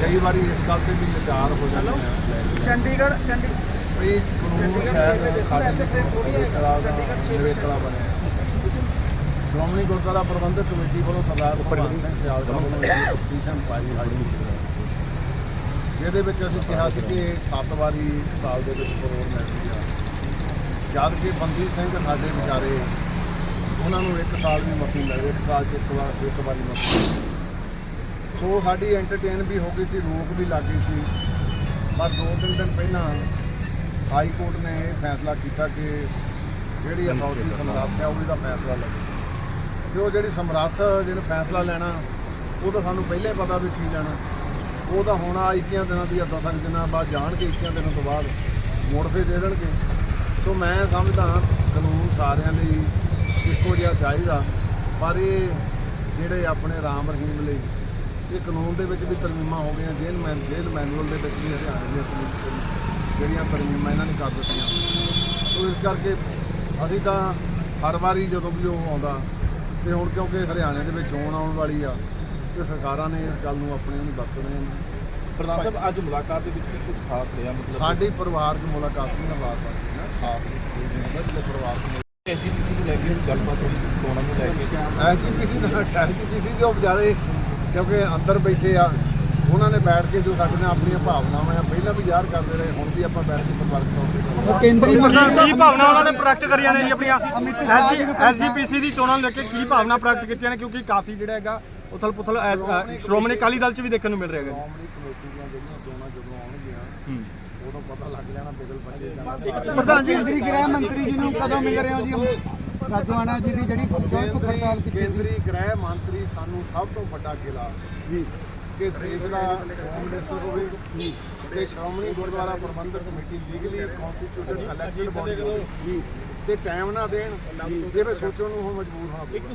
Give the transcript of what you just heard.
ਕਈ ਵਾਰੀ ਇਸ ਗੱਲ ਤੇ ਵੀ ਵਿਚਾਰ ਹੋ ਜਾਂਦੇ ਚੰਡੀਗੜ੍ਹ ਚੰਡੀ ਵੀ ਕਾਨੂੰਨ ਸ਼ਾਇਦ ਸਾਡੇ ਨਿਵੇਕਲਾ ਦਾ ਨਿਵੇਕਲਾ ਬਣਿਆ। ਸ਼੍ਰੋਮਣੀ ਗੁਰਦੁਆਰਾ ਪ੍ਰਬੰਧਕ ਕਮੇਟੀ ਵੱਲੋਂ ਸਰਦਾਰ ਭਗਵੰਤ ਸਿੰਘ ਸਿਆਲਕਾ ਵੱਲੋਂ ਪਟੀਸ਼ਨ ਪਾਈ ਸਾਡੀ ਜਿਹਦੇ ਵਿੱਚ ਅਸੀਂ ਕਿਹਾ ਸੀ ਕਿ ਸੱਤ ਵਾਰੀ ਸਾਲ ਦੇ ਵਿੱਚ ਕਰੋੜ ਮਿਲਦੀ ਆ। ਜਦ ਕਿ ਬੰਦੀ ਸਿੰਘ ਸਾਡੇ ਵਿਚਾਰੇ ਉਹਨਾਂ ਨੂੰ ਇੱਕ ਸਾਲ ਵੀ ਮਾਫੀ ਮਿਲੇ ਇੱਕ ਸਾਲ 'ਚ ਇੱਕ ਵਾਰ ਇੱਕ ਵਾਰੀ ਮਾਫੀ ਸੋ ਸਾਡੀ ਐਂਟਰਟੇਨ ਵੀ ਹੋ ਗਈ ਸੀ ਰੋਕ ਵੀ ਲੱਗ ਗਈ ਸੀ। ਪਰ ਦੋ ਤਿੰਨ ਦਿਨ ਪਹਿਲਾਂ ਹਾਈ ਕੋਰਟ ਨੇ ਇਹ ਫੈਸਲਾ ਕੀਤਾ ਕਿ ਜਿਹੜੀ ਅਥਾਰਟੀ ਸਮਰੱਥ ਹੈ ਉਹਦਾ ਫੈਸਲਾ ਲੱਗੇ ਤੇ ਉਹ ਜਿਹੜੀ ਸਮਰੱਥ ਜਿਹਨੂੰ ਫੈਸਲਾ ਲੈਣਾ ਉਹ ਤਾਂ ਸਾਨੂੰ ਪਹਿਲੇ ਪਤਾ ਵੀ ਕੀ ਲੈਣਾ। ਉਹ ਤਾਂ ਹੁਣ ਆ 21 ਦਿਨਾਂ ਦੀ ਅੱਧਾ ਤੱਕ ਦਿਨਾਂ ਬਾਅਦ ਜਾਣਗੇ 21 ਦਿਨਾਂ ਤੋਂ ਬਾਅਦ ਮੋੜ ਫੇ ਦੇ ਦੇਣਗੇ। ਸੋ ਮੈਂ ਸਮਝਦਾ ਕਾਨੂੰਨ ਸਾਰਿਆਂ ਲਈ ਇੱਕੋ ਜਿਹਾ ਚਾਹੀਦਾ। ਪਰ ਇਹ ਜਿਹੜੇ ਆਪਣੇ ਰਾਮ ਰਹੀਮ ਲਈ ਇਹ ਕਾਨੂੰਨ ਦੇ ਵਿੱਚ ਵੀ ਤਰਮੀਮਾਂ ਹੋ ਗਈਆਂ ਜੇਲ੍ਹ ਮੈਨ ਜੇਲ੍ਹ ਮੈਨੂਅਲ ਦੇ ਵਿੱਚ ਵੀ ਹਰਿਆਣੇ ਦੀਆਂ ਕਾਨੂੰਨ ਜਿਹੜੀਆਂ ਤਰਮੀਮਾਂ ਇਹਨਾਂ ਨੇ ਕਰ ਦਿੱਤੀਆਂ। ਸੋ ਇਸ ਕਰਕੇ ਅਸੀਂ ਤਾਂ ਹਰ ਵਾਰੀ ਜਦੋਂ ਵੀ ਉਹ ਆਉਂਦਾ ਤੇ ਹੁਣ ਕਿਉਂਕਿ ਹਰਿਆਣੇ ਦੇ ਵਿੱਚ ਚੋਣ ਆਉਣ ਵਾਲੀ ਆ ਤੇ ਸਰਕਾਰਾਂ ਨੇ ਇਸ ਗੱਲ ਨੂੰ ਆਪਣੇ ਨੂੰ ਵਰਤਣੇ ਨੇ। ਪ੍ਰਧਾਨ ਸਾਹਿਬ ਅੱਜ ਮੁਲਾਕਾਤ ਦੇ ਵਿੱਚ ਕੁਝ ਖਾਸ ਰਿਹਾ ਮਤਲਬ ਸਾਡੀ ਪਰਿਵਾਰਕ ਮੁਲਾਕਾਤ ਨਾਲ ਬਾਤ ਕਰਦੀ ਨਾ ਖਾਸ ਜਿਹੜੇ ਪਰਿਵਾਰ ਨੂੰ ਐਸਜੀਪੀਸੀ ਨੂੰ ਲੈ ਕੇ ਗੱਲਬਾਤ ਹੋਈ ਚੋਣਾਂ ਨੂੰ ਲੈ ਕੇ? ਐਸੀ ਕਿਸੇ ਦਾ ਐਸੀ ਕਿਸੇ ਦੇ ਵਿਚਾਰੇ ਕਿਉਂਕਿ ਅੰਦਰ ਬੈਠੇ ਆ ਉਹਨਾਂ ਨੇ ਬੈਠ ਕੇ ਜੋ ਸਾਡੇ ਨਾਲ ਆਪਣੀਆਂ ਭਾਵਨਾਵਾਂ ਆ ਪਹਿਲਾਂ ਵੀ ਜ਼ਾਹਰ ਕਰਦੇ ਰਹੇ ਹੁਣ ਵੀ ਆਪਾਂ ਬੈਠ ਕੇ ਤੇ ਕਰਦੇ ਹਾਂ। ਕੇਂਦਰੀ ਮੰਤਰੀ ਕੀ ਭਾਵਨਾ ਉਹਨਾਂ ਨੇ ਪ੍ਰਗਟ ਕਰੀਆਂ ਨੇ ਜੀ ਆਪਣੀਆਂ? ਐਸਜੀਪੀਸੀ ਦੀ ਚੋਣਾਂ ਨੂੰ ਲੈ ਕੇ ਕੀ ਭਾਵਨਾ ਪ੍ਰਗਟ ਕੀਤੀਆਂ ਨੇ? ਕਿਉਂਕਿ ਕਾਫੀ ਜਿਹੜਾ ਹੈਗਾ ਉਥਲ ਪੁਥਲ ਸ਼੍ਰੋਮਣੀ ਅਕਾਲੀ ਦਲ ਚ ਵੀ ਦੇਖਣ ਨੂੰ ਮਿਲ ਰਿਹਾ ਹੈਗਾ ਸ਼੍ਰੋਮਣੀ ਕਮੇਟੀ ਦੀਆਂ ਜਿਹੜੀਆਂ ਚੋਣਾਂ ਜਦੋਂ ਆਉਣਗੀਆਂ ਉਦੋਂ ਪਤਾ ਲੱਗ ਜਾਣਾ ਬਿਗਲ ਬੱਜੇ ਜਾਣਾ। ਪ੍ਰਧਾਨ ਜੀ ਕੇਂਦਰੀ ਗ੍ਰਹਿ ਮੰਤਰੀ ਜੀ ਨੂੰ ਕਦੋਂ ਮਿਲ ਰਹੇ ਹੋ ਜੀ? ਰਾਜਵਾਨਾ ਜੀ ਦੀ ਜਿਹੜੀ ਕੇਂਦਰੀ ਕੇਂਦਰੀ ਗ੍ਰਹਿ ਮੰਤਰੀ ਸਾਨੂੰ ਸਭ ਤੋਂ ਵੱਡਾ ਗਿਲਾ ਜੀ। ਕਿ ਦੇਸ਼ ਦਾ ਹੋਮ ਮਿਨਿਸਟਰ ਹੋਵੇ ਤੇ Shiromani Gurdwara Prabandhak committee legally constituted elected body ਜੀ। ਤੇ ਟਾਈਮ ਨਾ ਦੇਣ ਜਿਵੇਂ ਸੋਚਣ ਨੂੰ ਹੁਣ ਮਜਬੂਰ ਪਊਗਾ